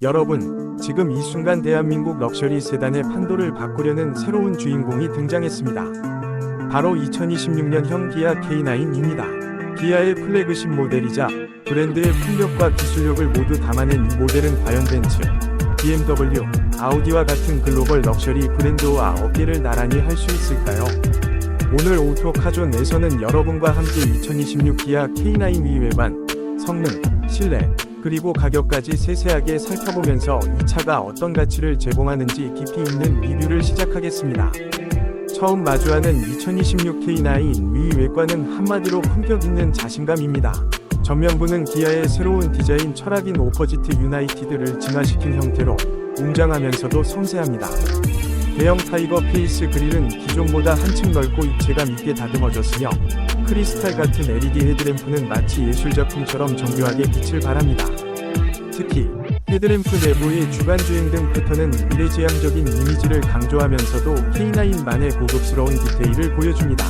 여러분, 지금 이 순간 대한민국 럭셔리 세단의 판도를 바꾸려는 새로운 주인공이 등장했습니다. 바로 2026년형 기아 K9입니다. 기아의 플래그십 모델이자 브랜드의 풍력과 기술력을 모두 담아낸 이 모델은 과연 벤츠, BMW, 아우디와 같은 글로벌 럭셔리 브랜드와 어깨를 나란히 할 수 있을까요? 오늘 오토카존에서는 여러분과 함께 2026 기아 K9 위 외관, 성능, 실내, 그리고 가격까지 세세하게 살펴보면서 이 차가 어떤 가치를 제공하는지 깊이 있는 리뷰를 시작하겠습니다. 처음 마주하는 2026 K9 위 외관은 한마디로 품격 있는 자신감입니다. 전면부는 기아의 새로운 디자인 철학인 오퍼지트 유나이티드를 진화시킨 형태로 웅장하면서도 섬세합니다. 대형 타이거 페이스 그릴은 기존보다 한층 넓고 입체감 있게 다듬어졌으며 크리스탈 같은 LED 헤드램프는 마치 예술작품처럼 정교하게 빛을 발합니다. 특히 헤드램프 내부의 주간주행 등 패턴은 미래지향적인 이미지를 강조하면서도 K9만의 고급스러운 디테일을 보여줍니다.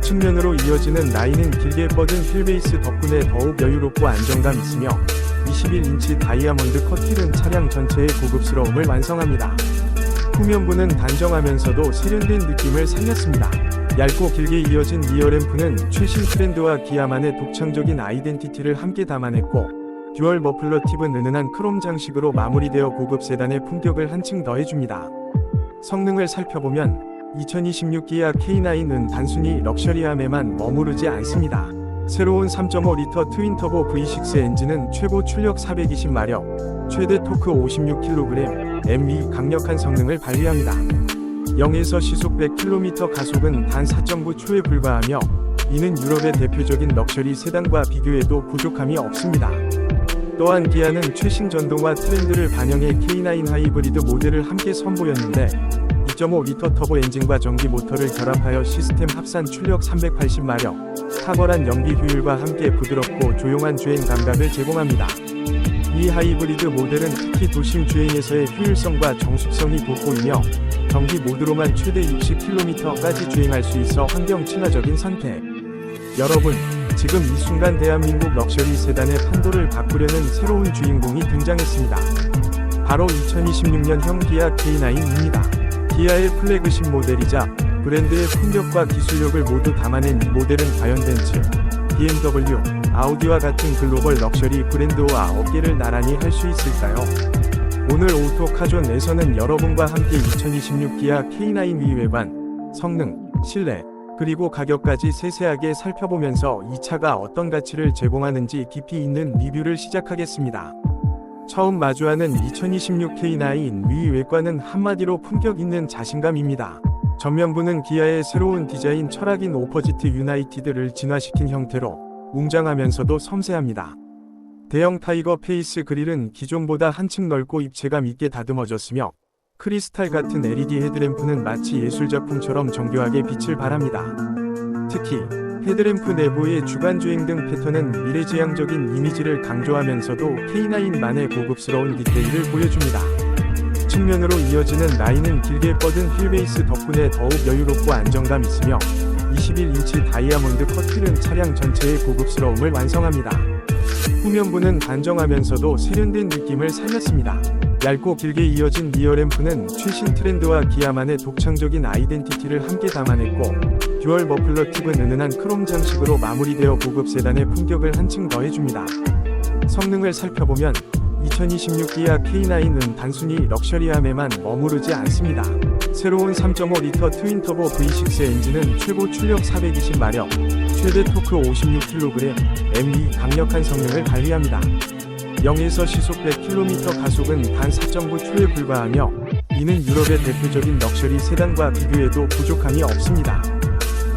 측면으로 이어지는 라인은 길게 뻗은 휠베이스 덕분에 더욱 여유롭고 안정감 있으며 21인치 다이아몬드 커팅은 차량 전체의 고급스러움을 완성합니다. 후면부는 단정하면서도 세련된 느낌을 살렸습니다. 얇고 길게 이어진 리어램프는 최신 트렌드와 기아만의 독창적인 아이덴티티를 함께 담아냈고 듀얼 머플러 팁은 은은한 크롬 장식으로 마무리되어 고급 세단의 품격을 한층 더해줍니다. 성능을 살펴보면 2026 기아 K9은 단순히 럭셔리함에만 머무르지 않습니다. 새로운 3.5리터 트윈터보 V6 엔진은 최고 출력 420마력, 최대 토크 56kg, MV 강력한 성능을 발휘합니다. 0에서 시속 100km 가속은 단 4.9초에 불과하며 이는 유럽의 대표적인 럭셔리 세단과 비교해도 부족함이 없습니다. 또한 기아는 최신 전동화 트렌드를 반영해 K9 하이브리드 모델을 함께 선보였는데 2.5리터 터보 엔진과 전기 모터를 결합하여 시스템 합산 출력 380마력, 탁월한 연비 효율과 함께 부드럽고 조용한 주행 감각을 제공합니다. 이 하이브리드 모델은 특히 도심 주행에서의 효율성과 정숙성이 돋보이며 전기 모드로만 최대 60km까지 주행할 수 있어 환경 친화적인 선택. 여러분, 지금 이 순간 대한민국 럭셔리 세단의 판도를 바꾸려는 새로운 주인공이 등장했습니다. 바로 2026년형 기아 K9입니다. 기아의 플래그십 모델이자 브랜드의 품격과 기술력을 모두 담아낸 이 모델은 과연 벤츠, BMW, 아우디와 같은 글로벌 럭셔리 브랜드와 어깨를 나란히 할 수 있을까요? 오늘 오토카존에서는 여러분과 함께 2026 기아 K9 위 외관, 성능, 실내, 그리고 가격까지 세세하게 살펴보면서 이 차가 어떤 가치를 제공하는지 깊이 있는 리뷰를 시작하겠습니다. 처음 마주하는 2026 K9 위 외관은 한마디로 품격 있는 자신감입니다. 전면부는 기아의 새로운 디자인 철학인 오퍼지트 유나이티드를 진화시킨 형태로 웅장하면서도 섬세합니다. 대형 타이거 페이스 그릴은 기존보다 한층 넓고 입체감 있게 다듬어졌으며 크리스탈 같은 LED 헤드램프는 마치 예술작품처럼 정교하게 빛을 발합니다. 특히 헤드램프 내부의 주간주행 등 패턴은 미래지향적인 이미지를 강조하면서도 K9만의 고급스러운 디테일을 보여줍니다. 측면으로 이어지는 라인은 길게 뻗은 휠베이스 덕분에 더욱 여유롭고 안정감 있으며 21인치 다이아몬드 커팅은 차량 전체의 고급스러움을 완성합니다. 후면부는 단정하면서도 세련된 느낌을 살렸습니다. 얇고 길게 이어진 리어램프는 최신 트렌드와 기아만의 독창적인 아이덴티티를 함께 담아냈고 듀얼 머플러 팁은 은은한 크롬 장식으로 마무리되어 고급 세단의 품격을 한층 더해줍니다. 성능을 살펴보면 2026 기아 K9은 단순히 럭셔리함에만 머무르지 않습니다. 새로운 3.5리터 트윈터보 V6 엔진은 최고 출력 420마력, 최대 토크 56kg, MV 강력한 성능을 발휘합니다. 0에서 시속 100km 가속은 단 4.9 초에 불과하며 이는 유럽의 대표적인 럭셔리 세단과 비교해도 부족함이 없습니다.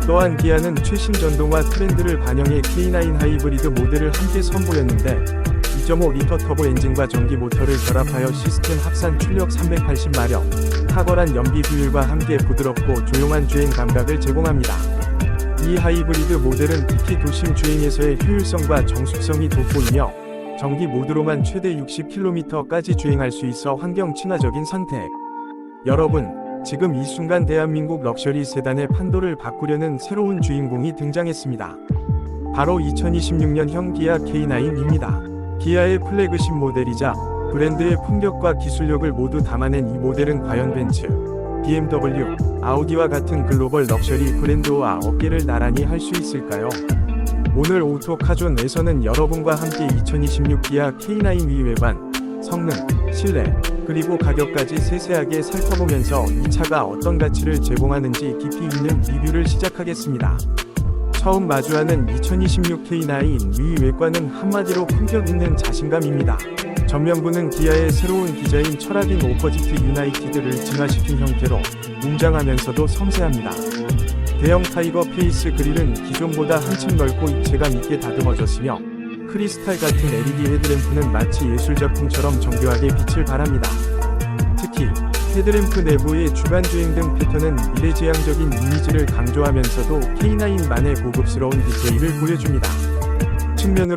또한 기아는 최신 전동화 트렌드를 반영해 K9 하이브리드 모델을 함께 선보였는데 2.5리터 터보 엔진과 전기 모터를 결합하여 시스템 합산 출력 380마력, 탁월한 연비 효율과 함께 부드럽고 조용한 주행 감각을 제공합니다. 이 하이브리드 모델은 특히 도심 주행에서의 효율성과 정숙성이 돋보이며 전기 모드로만 최대 60km까지 주행할 수 있어 환경 친화적인 선택. 여러분, 지금 이 순간 대한민국 럭셔리 세단의 판도를 바꾸려는 새로운 주인공이 등장했습니다. 바로 2026년형 기아 K9입니다. 기아의 플래그십 모델이자 브랜드의 품격과 기술력을 모두 담아낸 이 모델은 과연 벤츠, BMW, 아우디와 같은 글로벌 럭셔리 브랜드와 어깨를 나란히 할 수 있을까요? 오늘 오토카존에서는 여러분과 함께 2026 기아 K9 위 외관, 성능, 실내, 그리고 가격까지 세세하게 살펴보면서 이 차가 어떤 가치를 제공하는지 깊이 있는 리뷰를 시작하겠습니다. 처음 마주하는 2026 K9 위 외관은 한마디로 품격 있는 자신감입니다. 전면부는 기아의 새로운 디자인 철학인 오퍼지트 유나이티드를 진화시킨 형태로 웅장하면서도 섬세합니다. 대형 타이거 페이스 그릴은 기존보다 한층 넓고 입체감 있게 다듬어졌으며 크리스탈 같은 LED 헤드램프는 마치 예술작품처럼 정교하게 빛을 발합니다. 특히 헤드램프 내부의 주간 주행 등 패턴은 미래지향적인 이미지를 강조하면서도 K9만의 고급스러운 디테일을 보여줍니다. 측면으로